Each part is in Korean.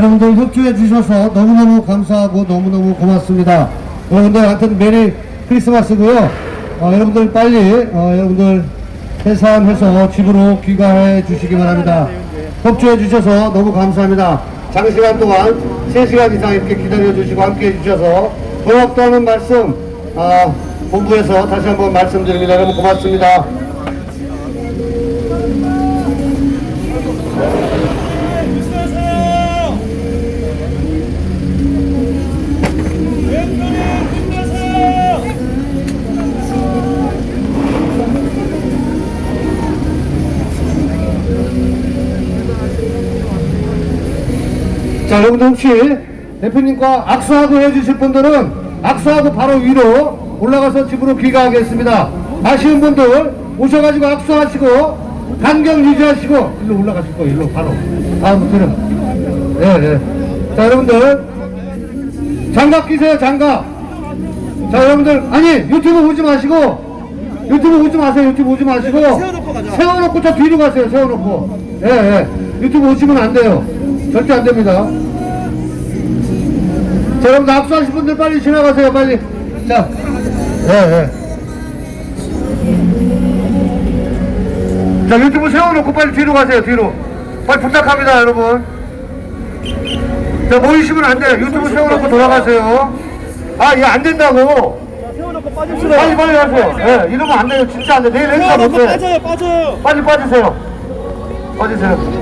여러분들 협조해 주셔서 너무너무 감사하고 너무너무 고맙습니다. 여러분들 하여튼 메리 크리스마스고요. 어, 여러분들 빨리 어, 여러분들 해산해서 집으로 귀가해 주시기 바랍니다. 협조해 주셔서 너무 감사합니다. 장시간 동안 3시간 이상 이렇게 기다려 주시고 함께 해 주셔서 고맙다는 말씀 아, 본부에서 다시 한번 말씀드립니다. 여러분 고맙습니다. 자, 여러분들 혹시 대표님과 악수하고 해주실 분들은 악수하고 바로 위로 올라가서 집으로 귀가하겠습니다. 아쉬운 분들 오셔가지고 악수하시고 간격 유지하시고 일로 올라가실 거예요. 일로 바로 다음부터는 네, 네. 자, 여러분들 장갑 끼세요. 장갑. 자, 여러분들 아니 유튜브 보지 마시고 유튜브 보지 마세요. 유튜브 보지 마시고 세워놓고 가자. 세워놓고 저 뒤로 가세요. 세워놓고. 예, 예. 유튜브 오시면 안 돼요. 절대 안 됩니다. 자, 여러분 악수하실 분들 빨리 지나가세요. 빨리. 자, 예, 예. 자, 유튜브 세워놓고 빨리 뒤로 가세요. 뒤로. 빨리 부탁합니다, 여러분. 자, 모이시면 안 돼요. 유튜브 세워놓고 돌아가세요. 아, 얘 안 된다고. 빨리 빨리 하세요. 예, 이러면 안 돼요. 진짜 안 돼. 내일 행사 세워놓고 못해. 빠져요, 빠져요. 빨리 빠지세요. 빠지세요.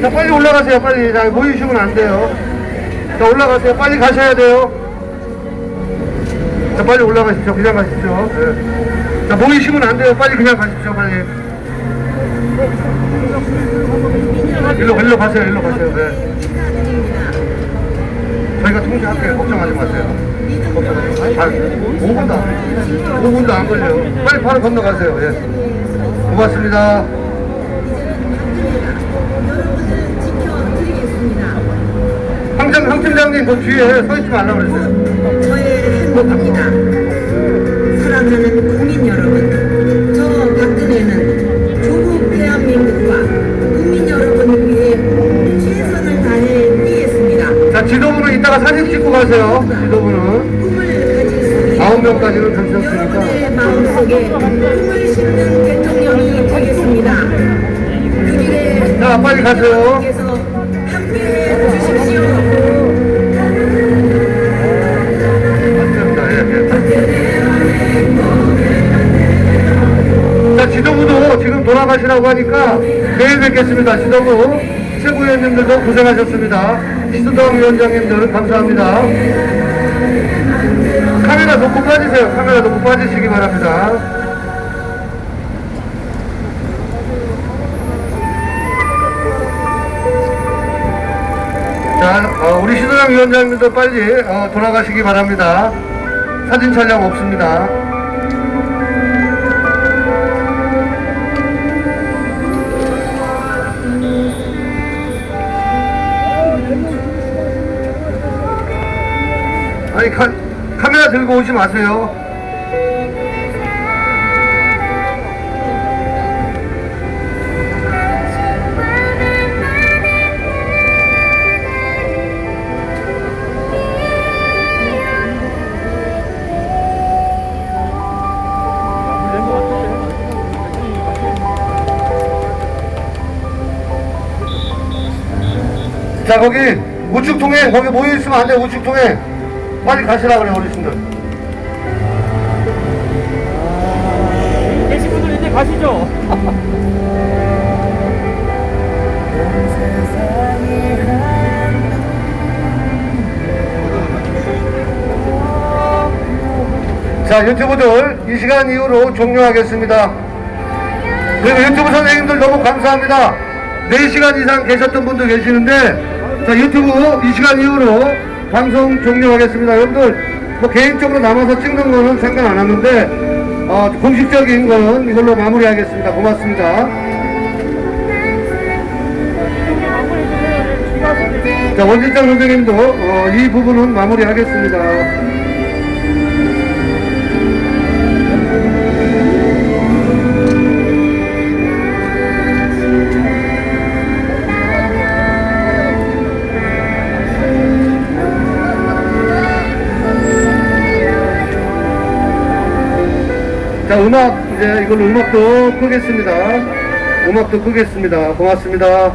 자, 빨리 올라가세요. 빨리. 자, 모이시면 안 돼요. 자, 올라가세요. 빨리 가셔야 돼요. 자, 빨리 올라가십시오. 그냥 가십시오. 예. 자, 모이시면 안 돼요. 빨리 그냥 가십시오. 빨리. 일로, 일로 가세요. 일로 가세요. 네. 저희가 통제할게요. 걱정하지 마세요. 잘, 5분도 안, 5분도 안 걸려요. 빨리 바로 건너가세요. 예. 고맙습니다. 황장, 황 팀장님 그 뒤에 서 있지 말라고 그랬어요. 저의 행복입니다. 사랑하는 국민 여러분, 저 박근혜는 조국 대한민국과 국민 여러분을 위해 최선을 다해 뛰겠습니다. 자, 지도부는 이따가 사진 찍고 가세요. 지도부는. 아홉 명까지는. 여러분의 마음속에 꿈을 심는 대통령이 되겠습니다. 그 길에 자, 빨리 가세요. 함께해 주십시오. 자, 지도부도 지금 돌아가시라고 하니까 내일 뵙겠습니다. 지도부 최고위원님들도 고생하셨습니다. 시수동 위원장님들 감사합니다. 카메라 놓고 빠지세요. 카메라 놓고 빠지시기 바랍니다. 자, 어, 우리 시도당 위원장님도 빨리 어, 돌아가시기 바랍니다. 사진 촬영 없습니다. 아니 카, 카메라 들고 오지 마세요. 자 거기 우측통에 거기 모여 있으면 안돼 우측통에 빨리 가시라 그래 어르신들. 계신 분들 이제 가시죠. 자 유튜브들 이 시간 이후로 종료하겠습니다. 그리고 유튜브 선생님들 너무 감사합니다. 4시간 이상 계셨던 분도 계시는데 자 유튜브 이 시간 이후로 방송 종료하겠습니다. 여러분들 뭐 개인적으로 남아서 찍는 거는 상관 안 하는데 어, 공식적인 거는 이걸로 마무리하겠습니다. 고맙습니다. 자 원진장 선생님도 어, 이 부분은 마무리하겠습니다. 자, 음악, 이제 이걸로 음악도 끄겠습니다. 음악도 끄겠습니다. 고맙습니다.